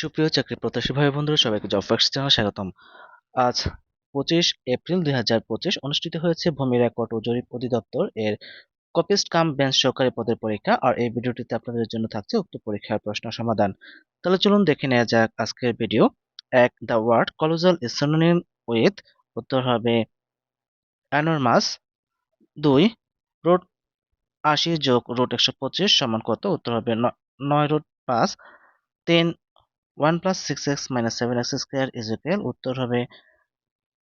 সুপ্রিয় চাকরি প্রত্যাশী ভাই বন্ধুরা, সবাইকে জব ফার্স্ট চ্যানেল স্বাগতম। আজ পঁচিশ এপ্রিল দুই হাজার পঁচিশ অনুষ্ঠিত হয়েছে ভূমি রেকর্ড ও জরিপ অধিদপ্তর। এর কপিস্ট কাম বেঞ্চ সহকারী পদের পরীক্ষা। আর এই ভিডিওটিতে আপনাদের জন্য থাকছে উক্ত পরীক্ষার প্রশ্ন সমাধান। তাহলে চলুন দেখে নেওয়া যাক আজকের ভিডিও। এক, the word colossal is synonym with উত্তর হবে অ্যানরমাস দুই রুট আশি যোগ রুট একশো পঁচিশ সমান কত? উত্তর হবে নয় রুট পাঁচ। তিন one plus six x minus seven x square is equal উত্তর হবে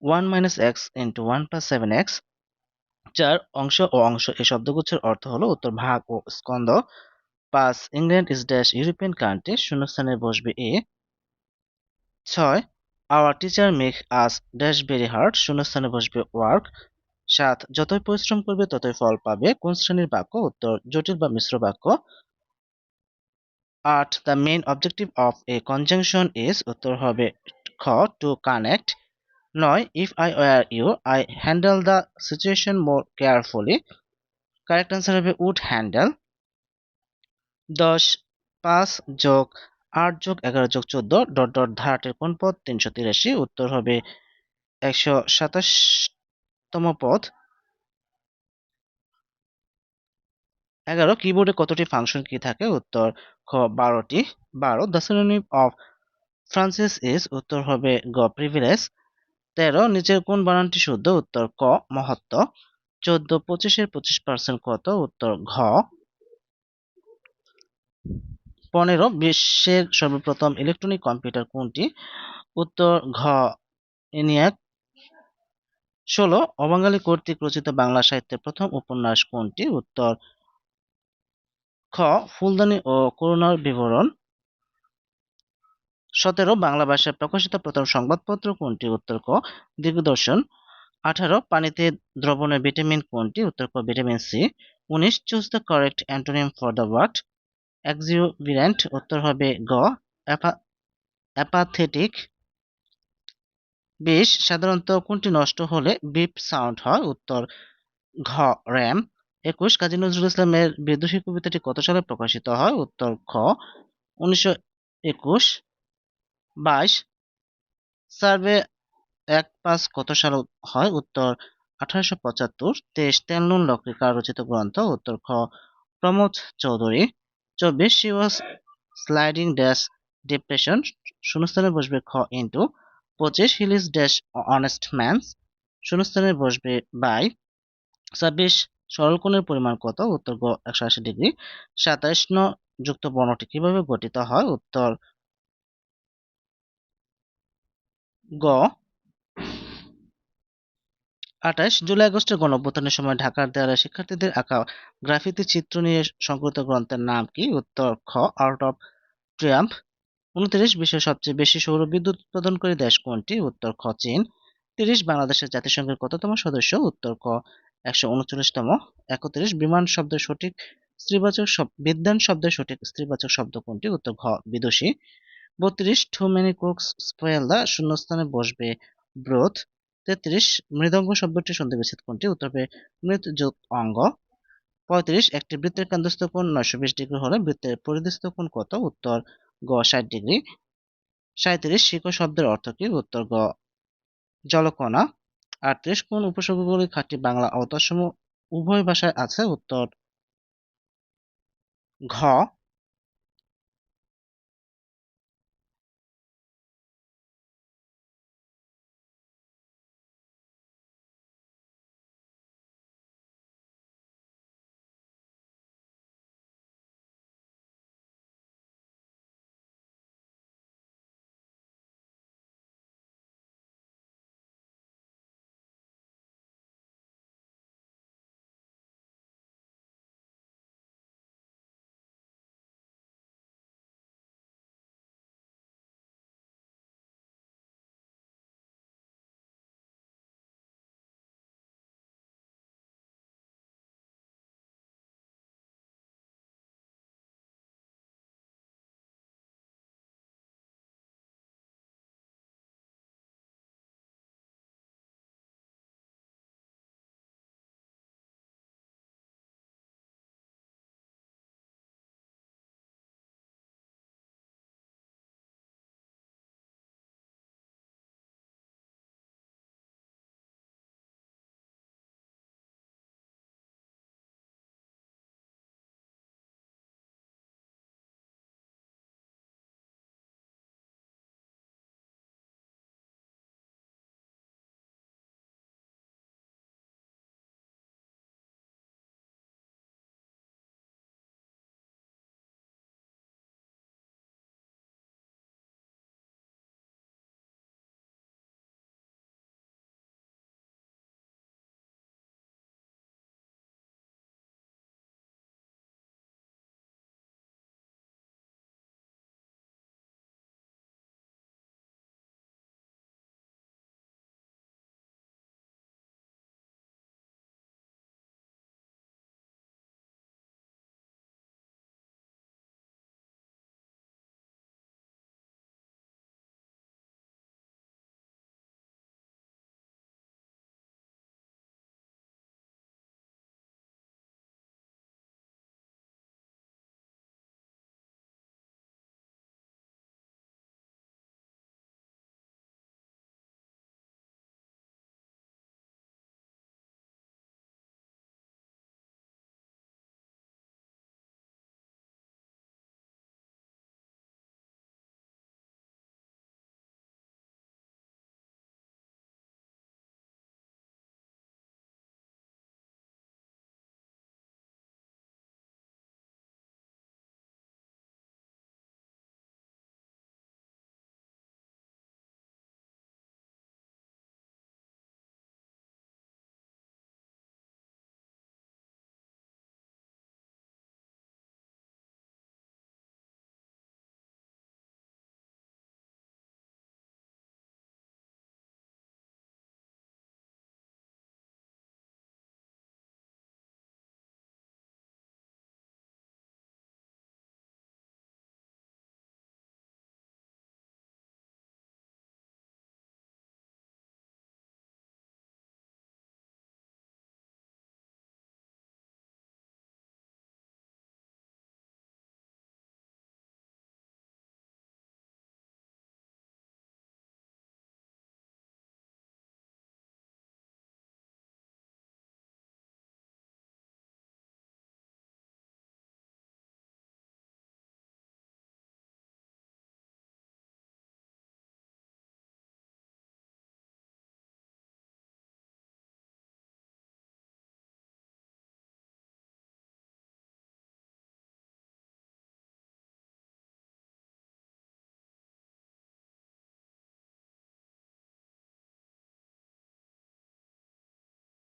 one minus x into one plus seven x চার অংশ ও অংশ এই শব্দগুচ্ছের অর্থ হলো উত্তর ভাগ ও স্কন্দ পাঁচ England is dash European country শূন্যস্থানে বসবে এ। ছয় our teacher make us dash very hard শূন্যস্থানে বসবে ওয়ার্ক সাত, যতই পরিশ্রম করবে ততই ফল পাবে। কোন শ্রেণির বাক্য? উত্তর, জটিল বা মিশ্র বাক্য। আট the main objective of a conjunction is উত্তর হবে খ টু কানেক্ট নয় if I were you I handle the situation more carefully correct answer হবে উড হ্যান্ডেল দশ, পাঁচ যোগ আট যোগ এগারো যোগ চোদ্দ ডট ডট ধারাটের কোন পদ? তিনশো তিরাশি। উত্তর হবে একশো সাতাশতম পদ। এগারো কিবোর্ডে কতটি ফাংশন কি থাকে? উত্তর খ বারোটি। বারো the synonym of Francis is উত্তর হবে গ প্রিভিলেজ তেরো, নিচের কোন বানানটি শুদ্ধ? উত্তর ক, মহত্ব। চোদ্দ, পঁচিশের পঁচিশ পার্সেন্ট কত? উত্তর ঘ। পনেরো, বিশ্বের সর্বপ্রথম ইলেকট্রনিক কম্পিউটার কোনটি? উত্তর ঘ এনিয়াক ষোলো, অবাঙালি কর্তৃক রচিত বাংলা সাহিত্যের প্রথম উপন্যাস কোনটি? উত্তর খ, ফুলদানি ও করুণার বিবরণ। সতেরো, বাংলা ভাষায় প্রকাশিত প্রথম সংবাদপত্র কোনটি? উত্তর ক, দিগদর্শন। আঠারো, পানিতে দ্রবণের ভিটামিন কোনটি? উত্তর ক, ভিটামিন সি। উনিশ, choose the correct antonym for the word. Exuberant, উত্তর হবে গ অ্যাপাথেটিক। বিশ, সাধারণত কোনটি নষ্ট হলে বিপ সাউন্ড হয়? উত্তর ঘ, র্যাম। একুশ কাজী নজরুল ইসলামের বিদ্রোহী কবিতাটি কত সালে প্রকাশিত হয়? উত্তর খ, উনিশশো একুশ বাইশ সার্ভে এক পাঁচ কত সাল হয়? উত্তর আঠারোশো পঁচাত্তর তেইশ তেল নুন লকড়ি রচিত গ্রন্থ। উত্তর খ, প্রমোদ চৌধুরী। চব্বিশ she was sliding dash depression শূন্যস্থানে বসবে খ ইন্টু পঁচিশ he'll is dash honest man's শূন্যস্থানে বসবে বাই ছাব্বিশ সরল কোণের পরিমাণ কত? উত্তর গ, একশো আশি ডিগ্রি। সাতাইশ ন, যুক্ত বর্ণটি কীভাবে গঠিত হয়? উত্তর গ, আঠাশ জুলাই আগস্টের গণঅভ্যুত্থানের সময় ঢাকার দেয়ালে শিক্ষার্থীদের আঁকা গ্রাফিতি চিত্র নিয়ে সংকলিত গ্রন্থের নাম কি? উত্তর খ, আউট অফ ট্রিয়াম্প উনত্রিশ, বিশ্বের সবচেয়ে বেশি সৌর বিদ্যুৎ উৎপাদনকারী দেশ কোনটি? উত্তর খ, চীন। তিরিশ, বাংলাদেশের জাতিসংঘের কততম সদস্য? উত্তর ক একশো উনচল্লিশতম একত্রিশ বিমান শব্দের সঠিক স্ত্রীবাচক শব- বিদ্যান শব্দের সঠিক স্ত্রীবাচক শব্দ কোনটি? উত্তর ঘ, বিদুষী। বত্রিশ too many cooks spoil the শূন্যস্থানে বসবে। ব্রোথ, তেত্রিশ, মৃদঙ্গ শব্দটি সন্ধি বিচ্ছেদ কোনটি? উত্তর হবে মৃত যোগ অঙ্গ। পঁয়ত্রিশ, একটি বৃত্তের কেন্দ্রস্থ কোণ নয়শো বিশ ডিগ্রি হলে বৃত্তের পরিধিস্থ কোণ কত? উত্তর গ, ষাট ডিগ্রি। সাঁত্রিশ শিকড় শব্দের অর্থ কি? উত্তর গ, জলকণা। আটত্রিশ কোন উপসর্গগুলি খাঁটি বাংলা ও উভয় ভাষায় আছে? উত্তর ঘ